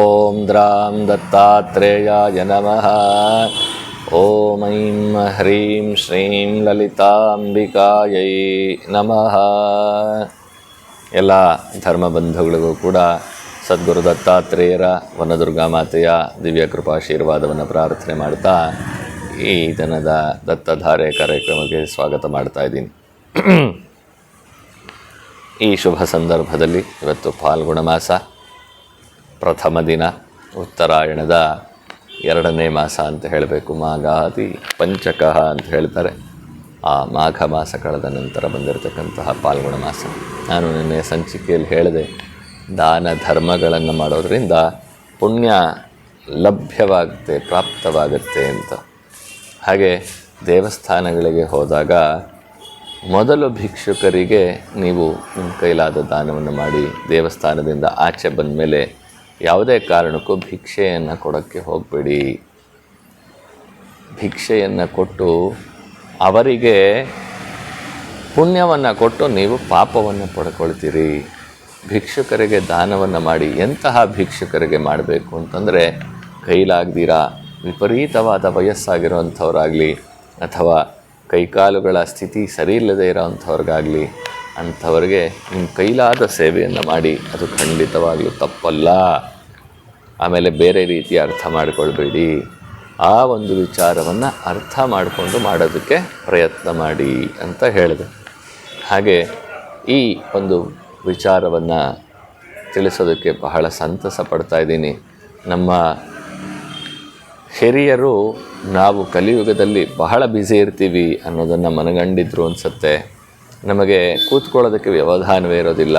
ಓಂ ದ್ರಾಂ ದತ್ತಾತ್ರೇಯಾಯ ನಮಃ ಓಂ ಐಂ ಹ್ರೀಂ ಶ್ರೀಂ ಲಲಿತಾಂಬಿಕಾಯೈ ನಮಃ ಎಲ್ಲ ಧರ್ಮ ಬಂಧುಗಳಿಗೂ ಕೂಡ ಸದ್ಗುರು ದತ್ತಾತ್ರೇಯರ ವನದುರ್ಗಾ ಮಾತೆಯ ದಿವ್ಯ ಕೃಪಾಶೀರ್ವಾದವನ್ನು ಪ್ರಾರ್ಥನೆ ಮಾಡ್ತಾ ಈ ದಿನದ ದತ್ತಧಾರೆ ಕಾರ್ಯಕ್ರಮಕ್ಕೆ ಸ್ವಾಗತ ಮಾಡ್ತಾ ಇದ್ದೀನಿ. ಈ ಶುಭ ಸಂದರ್ಭದಲ್ಲಿ ಇವತ್ತು ಫಾಲ್ಗುಣ ಮಾಸ. ಪ್ರಥಮ ದಿನ ಉತ್ತರಾಯಣದ ಎರಡನೇ ಮಾಸ ಅಂತ ಹೇಳಬೇಕು. ಮಾಘಾದಿ ಪಂಚಕಃ ಅಂತ ಹೇಳ್ತಾರೆ. ಆ ಮಾಘ ಮಾಸ ಕಳೆದ ನಂತರ ಬಂದಿರತಕ್ಕಂತಹ ಪಾಲ್ಗುಣ ಮಾಸ. ನಾನು ನಿನ್ನೆ ಸಂಚಿಕೆಯಲ್ಲಿ ಹೇಳಿದೆ, ದಾನ ಧರ್ಮಗಳನ್ನು ಮಾಡೋದರಿಂದ ಪುಣ್ಯ ಲಭ್ಯವಾಗುತ್ತೆ, ಪ್ರಾಪ್ತವಾಗುತ್ತೆ ಅಂತ. ಹಾಗೆ ದೇವಸ್ಥಾನಗಳಿಗೆ ಹೋದಾಗ ಮೊದಲು ಭಿಕ್ಷುಕರಿಗೆ ನೀವು ನಿಮ್ಮ ಕೈಲಾದ ದಾನವನ್ನು ಮಾಡಿ ದೇವಸ್ಥಾನದಿಂದ ಆಚೆ ಬಂದ ಮೇಲೆ ಯಾವುದೇ ಕಾರಣಕ್ಕೂ ಭಿಕ್ಷೆಯನ್ನು ಕೊಡೋಕ್ಕೆ ಹೋಗಬೇಡಿ. ಭಿಕ್ಷೆಯನ್ನು ಕೊಟ್ಟು ಅವರಿಗೆ ಪುಣ್ಯವನ್ನು ಕೊಟ್ಟು ನೀವು ಪಾಪವನ್ನು ಪಡ್ಕೊಳ್ತೀರಿ. ಭಿಕ್ಷುಕರಿಗೆ ದಾನವನ್ನು ಮಾಡಿ ಎಂತಹ ಭಿಕ್ಷುಕರಿಗೆ ಮಾಡಬೇಕು ಅಂತಂದರೆ ಕೈಲಾಗ್ದಿರ ವಿಪರೀತವಾದ ವಯಸ್ಸಾಗಿರೋವಂಥವ್ರಾಗಲಿ ಅಥವಾ ಕೈಕಾಲುಗಳ ಸ್ಥಿತಿ ಸರಿ ಇಲ್ಲದೆ ಇರೋವಂಥವ್ರಿಗಾಗಲಿ ಅಂಥವ್ರಿಗೆ ನಿಮ್ಮ ಕೈಲಾದ ಸೇವೆಯನ್ನು ಮಾಡಿ, ಅದು ಖಂಡಿತವಾಗಲೂ ತಪ್ಪಲ್ಲ. ಆಮೇಲೆ ಬೇರೆ ರೀತಿ ಅರ್ಥ ಮಾಡಿಕೊಳ್ಬೇಡಿ. ಆ ಒಂದು ವಿಚಾರವನ್ನು ಅರ್ಥ ಮಾಡಿಕೊಂಡು ಮಾಡೋದಕ್ಕೆ ಪ್ರಯತ್ನ ಮಾಡಿ ಅಂತ ಹೇಳಿದೆ. ಹಾಗೆ ಈ ಒಂದು ವಿಚಾರವನ್ನು ತಿಳಿಸೋದಕ್ಕೆ ಬಹಳ ಸಂತಸ ಪಡ್ತಾ ಇದ್ದೀನಿ. ನಮ್ಮ ಹಿರಿಯರು ನಾವು ಕಲಿಯುಗದಲ್ಲಿ ಬಹಳ ಬ್ಯುಸಿ ಇರ್ತೀವಿ ಅನ್ನೋದನ್ನು ಮನಗಂಡಿದ್ರು ಅನಿಸುತ್ತೆ. ನಮಗೆ ಕೂತ್ಕೊಳ್ಳೋದಕ್ಕೆ ವ್ಯವಧಾನವೇ ಇರೋದಿಲ್ಲ.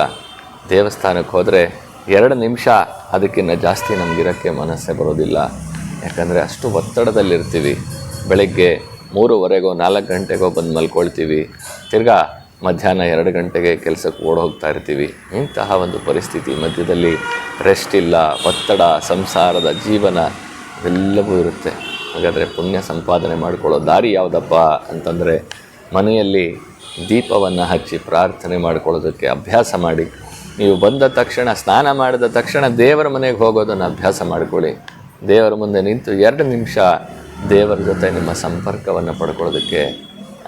ದೇವಸ್ಥಾನಕ್ಕೆ ಹೋದರೆ ಎರಡು ನಿಮಿಷ ಅದಕ್ಕಿಂತ ಜಾಸ್ತಿ ನಮಗಿರೋಕ್ಕೆ ಮನಸ್ಸೇ ಬರೋದಿಲ್ಲ. ಯಾಕಂದರೆ ಅಷ್ಟು ಒತ್ತಡದಲ್ಲಿರ್ತೀವಿ. ಬೆಳಗ್ಗೆ ಮೂರುವರೆಗೋ ನಾಲ್ಕು ಗಂಟೆಗೋ ಬಂದು ಮಲ್ಕೊಳ್ತೀವಿ. ತಿರ್ಗಾ ಮಧ್ಯಾಹ್ನ ಎರಡು ಗಂಟೆಗೆ ಕೆಲಸಕ್ಕೆ ಓಡ್ ಹೋಗ್ತಾ ಇರ್ತೀವಿ. ಇಂತಹ ಒಂದು ಪರಿಸ್ಥಿತಿ ಮಧ್ಯದಲ್ಲಿ ರೆಸ್ಟ್ ಇಲ್ಲ, ಒತ್ತಡ, ಸಂಸಾರದ ಜೀವನ ಎಲ್ಲವೂ ಇರುತ್ತೆ. ಹಾಗಾದರೆ ಪುಣ್ಯ ಸಂಪಾದನೆ ಮಾಡಿಕೊಳ್ಳೋ ದಾರಿ ಯಾವುದಪ್ಪ ಅಂತಂದರೆ ಮನೆಯಲ್ಲಿ ದೀಪವನ್ನು ಹಚ್ಚಿ ಪ್ರಾರ್ಥನೆ ಮಾಡ್ಕೊಳ್ಳೋದಕ್ಕೆ ಅಭ್ಯಾಸ ಮಾಡಿ. ನೀವು ಬಂದ ತಕ್ಷಣ, ಸ್ನಾನ ಮಾಡಿದ ತಕ್ಷಣ ದೇವರ ಮನೆಗೆ ಹೋಗೋದನ್ನು ಅಭ್ಯಾಸ ಮಾಡಿಕೊಳ್ಳಿ. ದೇವರ ಮುಂದೆ ನಿಂತು ಎರಡು ನಿಮಿಷ ದೇವರ ಜೊತೆ ನಿಮ್ಮ ಸಂಪರ್ಕವನ್ನು ಪಡ್ಕೊಳ್ಳೋದಕ್ಕೆ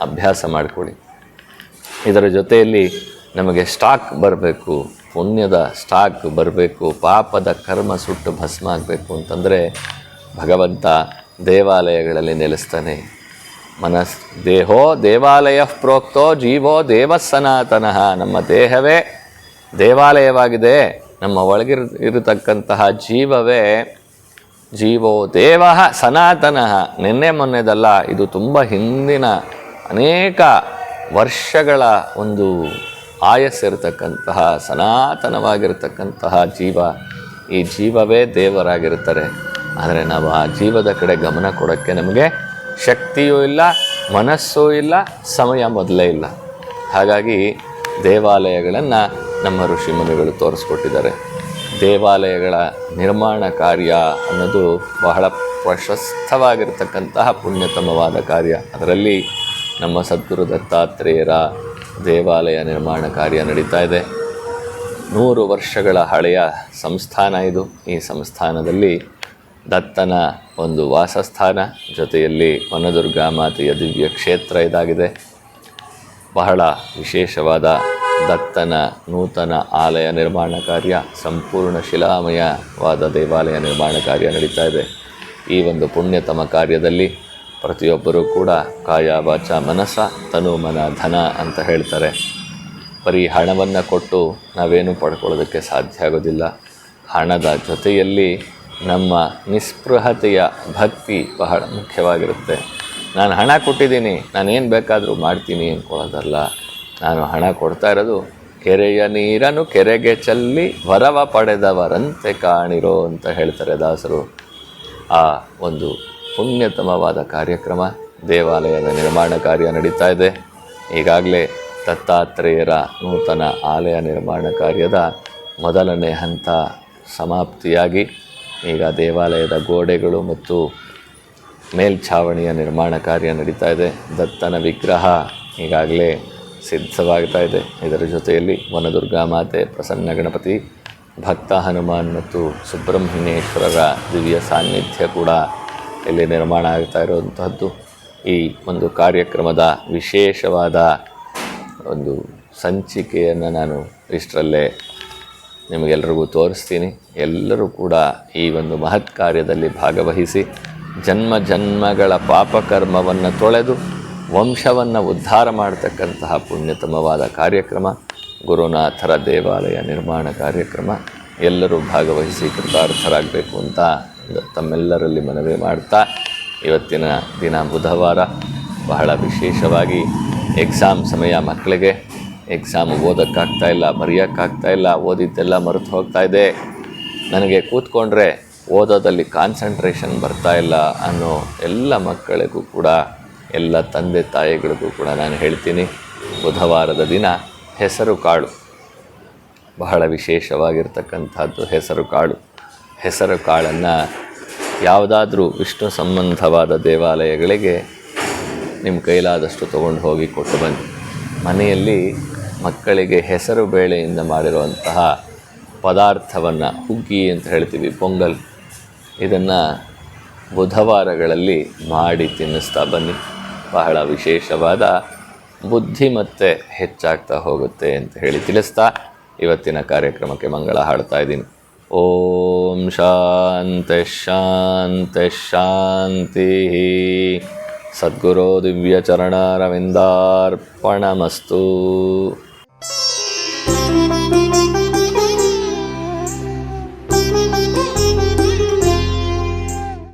ಅಭ್ಯಾಸ ಮಾಡಿಕೊಳ್ಳಿ. ಇದರ ಜೊತೆಯಲ್ಲಿ ನಮಗೆ ಸ್ಟಾಕ್ ಬರಬೇಕು, ಪುಣ್ಯದ ಸ್ಟಾಕ್ ಬರಬೇಕು, ಪಾಪದ ಕರ್ಮ ಸುಟ್ಟು ಭಸ್ಮ ಆಗಬೇಕು ಅಂತಂದರೆ ಭಗವಂತ ದೇವಾಲಯಗಳಲ್ಲಿ ನೆಲೆಸ್ತಾನೆ. ಮನಸ್ ದೇಹೋ ದೇವಾಲಯ ಪ್ರೋಕ್ತೋ ಜೀವೋ ದೇವ ಸನಾತನಃ ನಮ್ಮ ದೇಹವೇ ದೇವಾಲಯವಾಗಿದೆ. ನಮ್ಮ ಒಳಗಿರ ಇರತಕ್ಕಂತಹ ಜೀವವೇ ಜೀವೋ ದೇವ ಸನಾತನಃ. ನಿನ್ನೆ ಮೊನ್ನೆದಲ್ಲ, ಇದು ತುಂಬ ಹಿಂದಿನ ಅನೇಕ ವರ್ಷಗಳ ಒಂದು ಆಯಸ್ಸಿರತಕ್ಕಂತಹ, ಸನಾತನವಾಗಿರತಕ್ಕಂತಹ ಜೀವ. ಈ ಜೀವವೇ ದೇವರಾಗಿರುತ್ತಾರೆ. ಆದರೆ ನಾವು ಆ ಜೀವದ ಕಡೆ ಗಮನ ಕೊಡೋಕ್ಕೆ ನಮಗೆ ಶಕ್ತಿಯೂ ಇಲ್ಲ, ಮನಸ್ಸೂ ಇಲ್ಲ, ಸಮಯ ಮೊದಲೇ ಇಲ್ಲ. ಹಾಗಾಗಿ ದೇವಾಲಯಗಳನ್ನು ನಮ್ಮ ಋಷಿಮುನಿಗಳು ತೋರಿಸ್ಕೊಟ್ಟಿದ್ದಾರೆ. ದೇವಾಲಯಗಳ ನಿರ್ಮಾಣ ಕಾರ್ಯ ಅನ್ನೋದು ಬಹಳ ಪ್ರಶಸ್ತವಾಗಿರ್ತಕ್ಕಂತಹ ಪುಣ್ಯತಮವಾದ ಕಾರ್ಯ. ಅದರಲ್ಲಿ ನಮ್ಮ ಸದ್ಗುರು ದತ್ತಾತ್ರೇಯರ ದೇವಾಲಯ ನಿರ್ಮಾಣ ಕಾರ್ಯ ನಡೀತಾ ಇದೆ. ನೂರು ವರ್ಷಗಳ ಹಳೆಯ ಸಂಸ್ಥಾನ ಇದು. ಈ ಸಂಸ್ಥಾನದಲ್ಲಿ ದತ್ತನ ಒಂದು ವಾಸಸ್ಥಾನ. ಜೊತೆಯಲ್ಲಿ ವನದುರ್ಗಾ ಮಾತೆಯ ದಿವ್ಯ ಕ್ಷೇತ್ರ ಇದಾಗಿದೆ. ಬಹಳ ವಿಶೇಷವಾದ ದತ್ತನ ನೂತನ ಆಲಯ ನಿರ್ಮಾಣ ಕಾರ್ಯ, ಸಂಪೂರ್ಣ ಶಿಲಾಮಯವಾದ ದೇವಾಲಯ ನಿರ್ಮಾಣ ಕಾರ್ಯ ನಡೀತಾ ಇದೆ. ಈ ಒಂದು ಪುಣ್ಯತಮ ಕಾರ್ಯದಲ್ಲಿ ಪ್ರತಿಯೊಬ್ಬರೂ ಕೂಡ ಕಾಯ, ವಾಚ, ಮನಸ, ತನು, ಮನ, ಧನ ಅಂತ ಹೇಳ್ತಾರೆ. ಬರೀ ಹಣವನ್ನು ಕೊಟ್ಟು ನಾವೇನು ಪಡ್ಕೊಳ್ಳೋದಕ್ಕೆ ಸಾಧ್ಯ ಆಗೋದಿಲ್ಲ. ಹಣದ ಜೊತೆಯಲ್ಲಿ ನಮ್ಮ ನಿಸ್ಪೃಹತೆಯ ಭಕ್ತಿ ಬಹಳ ಮುಖ್ಯವಾಗಿರುತ್ತೆ. ನಾನು ಹಣ ಕೊಟ್ಟಿದ್ದೀನಿ, ನಾನೇನು ಬೇಕಾದರೂ ಮಾಡ್ತೀನಿ ಅಂದ್ಕೊಳ್ಳೋದಲ್ಲ ನಾನು ಹಣ ಕೊಡ್ತಾ ಇರೋದು ಕೆರೆಯ ನೀರನ್ನು ಕೆರೆಗೆ ಚೆಲ್ಲಿ ವರವ ಪಡೆದವರಂತೆ ಕಾಣಿರೋ ಅಂತ ಹೇಳ್ತಾರೆ ದಾಸರು. ಆ ಒಂದು ಪುಣ್ಯತಮವಾದ ಕಾರ್ಯಕ್ರಮ ದೇವಾಲಯದ ನಿರ್ಮಾಣ ಕಾರ್ಯ ನಡೀತಾ ಇದೆ. ಈಗಾಗಲೇ ದತ್ತಾತ್ರೇಯರ ನೂತನ ಆಲಯ ನಿರ್ಮಾಣ ಕಾರ್ಯದ ಮೊದಲನೇ ಹಂತ ಸಮಾಪ್ತಿಯಾಗಿ ಈಗ ದೇವಾಲಯದ ಗೋಡೆಗಳು ಮತ್ತು ಮೇಲ್ಛಾವಣಿಯ ನಿರ್ಮಾಣ ಕಾರ್ಯ ನಡೀತಾ ಇದೆ. ದತ್ತನ ವಿಗ್ರಹ ಈಗಾಗಲೇ ಸಿದ್ಧವಾಗ್ತಾ ಇದೆ. ಇದರ ಜೊತೆಯಲ್ಲಿ ವನದುರ್ಗಾ ಮಾತೆ, ಪ್ರಸನ್ನ ಗಣಪತಿ, ಭಕ್ತ ಹನುಮಾನ್ ಮತ್ತು ಸುಬ್ರಹ್ಮಣ್ಯೇಶ್ವರರ ದಿವ್ಯ ಸಾನ್ನಿಧ್ಯ ಕೂಡ ಇಲ್ಲಿ ನಿರ್ಮಾಣ ಆಗ್ತಾ ಇರುವಂತಹದ್ದು. ಈ ಒಂದು ಕಾರ್ಯಕ್ರಮದ ವಿಶೇಷವಾದ ಒಂದು ಸಂಚಿಕೆಯನ್ನು ನಾನು ಇಷ್ಟರಲ್ಲೇ ನಿಮಗೆಲ್ಲರಿಗೂ ತೋರಿಸ್ತೀನಿ. ಎಲ್ಲರೂ ಕೂಡ ಈ ಒಂದು ಮಹತ್ ಕಾರ್ಯದಲ್ಲಿ ಭಾಗವಹಿಸಿ ಜನ್ಮ ಜನ್ಮಗಳ ಪಾಪಕರ್ಮವನ್ನು ತೊಳೆದು ವಂಶವನ್ನು ಉದ್ಧಾರ ಮಾಡತಕ್ಕಂತಹ ಪುಣ್ಯತಮವಾದ ಕಾರ್ಯಕ್ರಮ, ಗುರುನಾಥರ ದೇವಾಲಯ ನಿರ್ಮಾಣ ಕಾರ್ಯಕ್ರಮ. ಎಲ್ಲರೂ ಭಾಗವಹಿಸಿ ಕೃತಾರ್ಥರಾಗಬೇಕು ಅಂತ ತಮ್ಮೆಲ್ಲರಲ್ಲಿ ಮನವಿ ಮಾಡ್ತಾ ಇವತ್ತಿನ ದಿನ ಬುಧವಾರ ಬಹಳ ವಿಶೇಷವಾಗಿ ಎಕ್ಸಾಮ್ ಸಮಯ ಮಕ್ಕಳಿಗೆ ಎಕ್ಸಾಮ್ ಓದೋಕ್ಕಾಗ್ತಾ ಇಲ್ಲ ಬರೆಯೋಕ್ಕಾಗ್ತಾ ಇಲ್ಲ, ಓದಿದ್ದೆಲ್ಲ ಮರೆತು ಹೋಗ್ತಾ ಇದೆ. ನನಗೆ ಕೂತ್ಕೊಂಡ್ರೆ ಓದೋದಲ್ಲಿ ಕಾನ್ಸಂಟ್ರೇಷನ್ ಬರ್ತಾ ಇಲ್ಲ ಅನ್ನೋ ಎಲ್ಲ ಮಕ್ಕಳಿಗೂ ಕೂಡ, ಎಲ್ಲ ತಂದೆ ತಾಯಿಗಳಿಗೂ ಕೂಡ ನಾನು ಹೇಳ್ತೀನಿ. ಬುಧವಾರದ ದಿನ ಹೆಸರು ಕಾಳು. ಬಹಳ ವಿಶೇಷವಾಗಿರ್ತಕ್ಕಂಥದ್ದು ಹೆಸರು ಕಾಳು. ಹೆಸರು ಕಾಳನ್ನು ಯಾವುದಾದ್ರೂ ವಿಷ್ಣು ಸಂಬಂಧವಾದ ದೇವಾಲಯಗಳಿಗೆ ನಿಮ್ಮ ಕೈಲಾದಷ್ಟು ತೊಗೊಂಡು ಹೋಗಿ ಕೊಟ್ಟು ಬನ್ನಿ. ಮನೆಯಲ್ಲಿ ಮಕ್ಕಳಿಗೆ ಹೆಸರು ಬೇಳೆಯಿಂದ ಮಾಡಿರುವಂತಹ ಪದಾರ್ಥವನ್ನು ಹುಗ್ಗಿ ಅಂತ ಹೇಳ್ತೀವಿ, ಪೊಂಗಲ್. ಇದನ್ನು ಬುಧವಾರಗಳಲ್ಲಿ ಮಾಡಿ ತಿನ್ನಿಸ್ತಾ ಬನ್ನಿ. ಬಹಳ ವಿಶೇಷವಾದ ಬುದ್ಧಿಮತ್ತೆ ಹೆಚ್ಚಾಗ್ತಾ ಹೋಗುತ್ತೆ ಅಂತ ಹೇಳಿ ತಿಳಿಸ್ತಾ ಇವತ್ತಿನ ಕಾರ್ಯಕ್ರಮಕ್ಕೆ ಮಂಗಳ ಹಾಡ್ತಾ ಇದ್ದೀನಿ. ಓಂ ಶಾಂತ ಶಾಂತ ಶಾಂತಿ. ಸದ್ಗುರೋ ದಿವ್ಯಚರಣಾರವಿಂದಾರ್ಪಣಮಸ್ತು